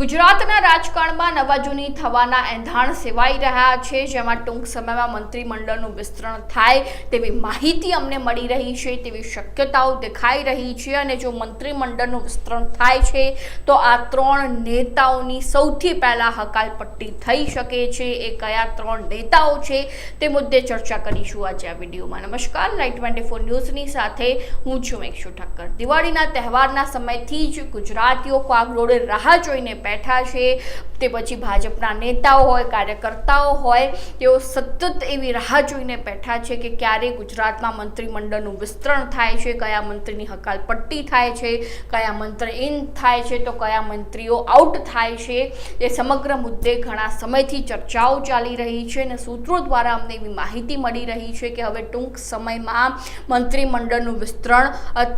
ગુજરાતના રાજકારણમાં નવા જૂની થવાના એંધાણ સેવાઈ રહ્યા છે, જેમાં ટૂંક સમયમાં મંત્રીમંડળનું વિસ્તરણ થાય તેવી માહિતી અમને મળી રહી છે, તેવી શક્યતાઓ દેખાઈ રહી છે અને જો મંત્રીમંડળનું વિસ્તરણ થાય છે, તો આ ત્રણ નેતાઓની સૌથી પહેલાં હકાલપટ્ટી થઈ શકે છે. એ કયા ત્રણ નેતાઓ છે તે મુદ્દે ચર્ચા કરીશું આજે આ વિડીયોમાં. નમસ્કાર લાઈટ ટ્વેન્ટી ફોર ન્યૂઝની સાથે હું છું મેક્ષુ ઠક્કર. દિવાળીના તહેવારના સમયથી જ ગુજરાતીઓ કાગરોડે રાહ જોઈને બેઠા છે. તે પછી ભાજપના નેતાઓ હોય, કાર્યકર્તાઓ હોય, તેઓ સતત એવી રાહ જોઈને બેઠા છે કે ક્યારે ગુજરાતમાં મંત્રીમંડળનું વિસ્તરણ થાય છે, કયા મંત્રીની હકાલપટ્ટી થાય છે, કયા મંત્રી ઇન થાય છે, તો કયા મંત્રીઓ આઉટ થાય છે, એ સમગ્ર મુદ્દે ઘણા સમયથી ચર્ચાઓ ચાલી રહી છે અને સૂત્રો દ્વારા અમને એવી માહિતી મળી રહી છે કે હવે ટૂંક સમયમાં મંત્રીમંડળનું વિસ્તરણ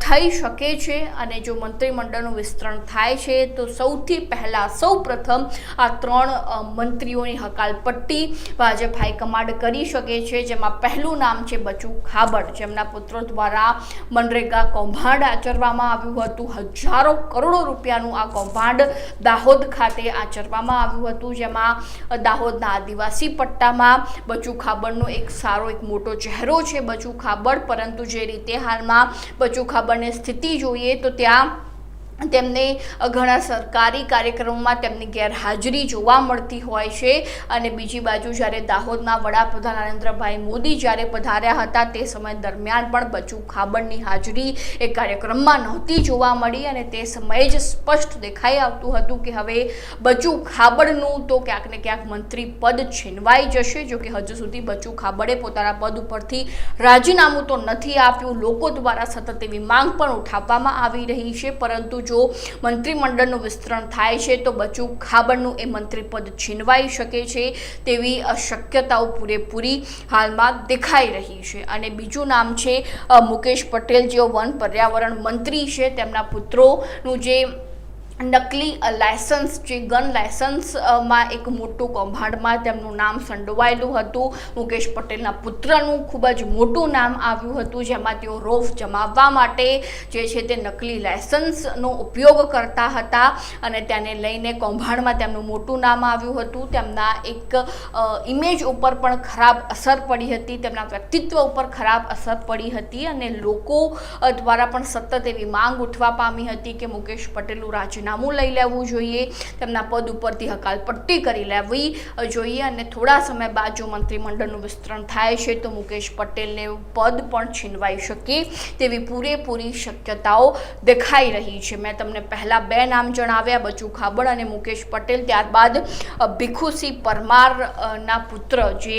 થઈ શકે છે અને જો મંત્રીમંડળનું વિસ્તરણ થાય છે, તો સૌથી પહેલાં સૌ પ્રથમ આ ત્રણ મંત્રીઓની હકાલપટ્ટી ભાજપ હાઈકમાન્ડ કરી શકે છે, જેમાં પહેલું નામ છે બચુ ખાબડ, જેમના પુત્રો દ્વારા મનરેગા કૌભાંડ આચરવામાં આવ્યું હતું. હજારો કરોડો રૂપિયાનું આ કૌભાંડ દાહોદ ખાતે આચરવામાં આવ્યું હતું, જેમાં દાહોદના આદિવાસી પટ્ટામાં બચુ ખાબડનો એક સારો, એક મોટો ચહેરો છે બચુ ખાબડ. પરંતુ જે રીતે હાલમાં બચુ ખાબડની સ્થિતિ જોઈએ તો ત્યાં તેમને ઘણા સરકારી કાર્યક્રમોમાં તેમની ગેરહાજરી જોવા મળતી હોય છે. અને બીજી બાજુ જ્યારે દાહોદના વડાપ્રધાન નરેન્દ્રભાઈ મોદી જ્યારે પધાર્યા હતા, તે સમય દરમિયાન પણ બચુ ખાબડની હાજરી એ કાર્યક્રમમાં નહોતી જોવા મળી અને તે સમયે જ સ્પષ્ટ દેખાઈ આવતું હતું કે હવે બચુ ખાબડનું તો ક્યાંક ને ક્યાંક મંત્રી પદ છીનવાઈ જશે. જો કે હજુ સુધી બચુ ખાબડે પોતાના પદ ઉપરથી રાજીનામું તો નથી આપ્યું. લોકો દ્વારા સતત એવી માંગ પણ ઉઠાવવામાં આવી રહી છે. પરંતુ જો મંત્રીમંડળનું વિસ્તરણ થાય છે, તો બચુ ખાબડનું એ મંત્રીપદ છીનવાઈ શકે છે તેવી શક્યતાઓ પૂરેપૂરી હાલમાં દેખાઈ રહી છે. અને બીજું નામ છે મુકેશ પટેલ જેઓ વન પર્યાવરણ મંત્રી છે, તેમના પુત્રોનું જે નકલી લાયસન્સ જે ગન લાયસન્સમાં એક મોટું કૌભાંડમાં તેમનું નામ સંડોવાયેલું હતું. મુકેશ પટેલના પુત્રનું ખૂબ જ મોટું નામ આવ્યું હતું, જેમાં તેઓ રોફ જમાવવા માટે જે છે તે નકલી લાયસન્સનો ઉપયોગ કરતા હતા અને તેને લઈને કૌભાંડમાં તેમનું મોટું નામ આવ્યું હતું. તેમના એક ઇમેજ ઉપર પણ ખરાબ અસર પડી હતી, તેમના વ્યક્તિત્વ ઉપર ખરાબ અસર પડી હતી અને લોકો દ્વારા પણ સતત એવી માંગ ઉઠવા પામી હતી કે મુકેશ પટેલનું રાજીનામું લઈ લેવું જોઈએ, તેમના પદ ઉપરથી હકાલપટ્ટી કરી લેવી જોઈએ અને થોડા સમય બાદ જો મંત્રીમંડળનું વિસ્તરણ થાય છે, તો મુકેશ પટેલને પદ પણ છીનવાઈ શકે તેવી પૂરેપૂરી શક્યતાઓ દેખાઈ રહી છે. મેં તમને પહેલાં બે નામ જણાવ્યા, બચુ ખાબડ અને મુકેશ પટેલ. ત્યારબાદ ભીખુસિંહ પરમારના પુત્ર, જે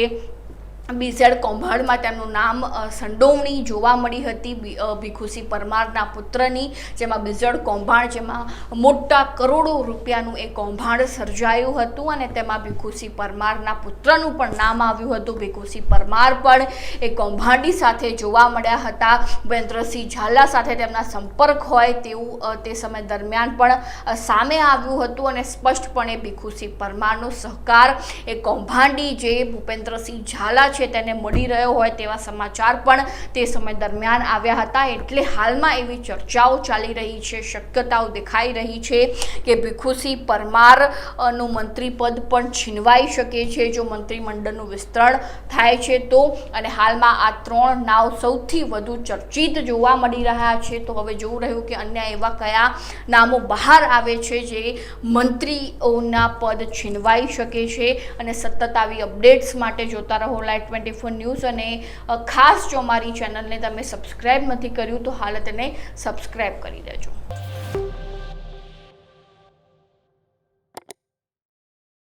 બીઝેડ કૌભાંડમાં તેમનું નામ સંડોવણી જોવા મળી હતી. ભીખુસિંહ પરમારના પુત્રની, જેમાં બીઝેડ કૌભાંડ, જેમાં મોટા કરોડો રૂપિયાનું એ કૌભાંડ સર્જાયું હતું અને તેમાં ભીખુસિંહ પરમારના પુત્રનું પણ નામ આવ્યું હતું. ભીખુસિંહ પરમાર પણ એ કૌભાંડી સાથે જોવા મળ્યા હતા. ભૂપેન્દ્રસિંહ ઝાલા સાથે તેમના સંપર્ક હોય તેવું તે સમય દરમિયાન પણ સામે આવ્યું હતું અને સ્પષ્ટપણે ભીખુસિંહ પરમારનો સહકાર એ કૌભાંડી જે ભૂપેન્દ્રસિંહ ઝાલા છે તેને મળી રહ્યો હોય તેવા સમાચાર પણ તે સમય દરમિયાન આવ્યા હતા. એટલે હાલમાં એવી ચર્ચાઓ ચાલી રહી છે, શક્યતાઓ દેખાઈ રહી છે કે ભીખુસિંહ પરમારનું મંત્રીપદ મંત્રી પદ પણ છીનવાઈ શકે છે, જો મંત્રીમંડળનું વિસ્તરણ થાય છે તો. અને હાલમાં આ ત્રણ નાવ સૌથી વધુ ચર્ચિત જોવા મળી રહ્યા છે. તો હવે જોવું રહ્યું કે અન્ય એવા કયા નામો બહાર આવે છે જે મંત્રીઓના પદ છીનવાઈ શકે છે. અને સતત આવી અપડેટ્સ માટે જોતા રહો લાઈટ ટ્વેન્ટી ફોર ન્યૂઝ અને ખાસ જો મારી ચેનલને તમે સબસ્ક્રાઈબ નથી કર્યું તો હાલ તેને સબસ્ક્રાઈબ કરી દેજો.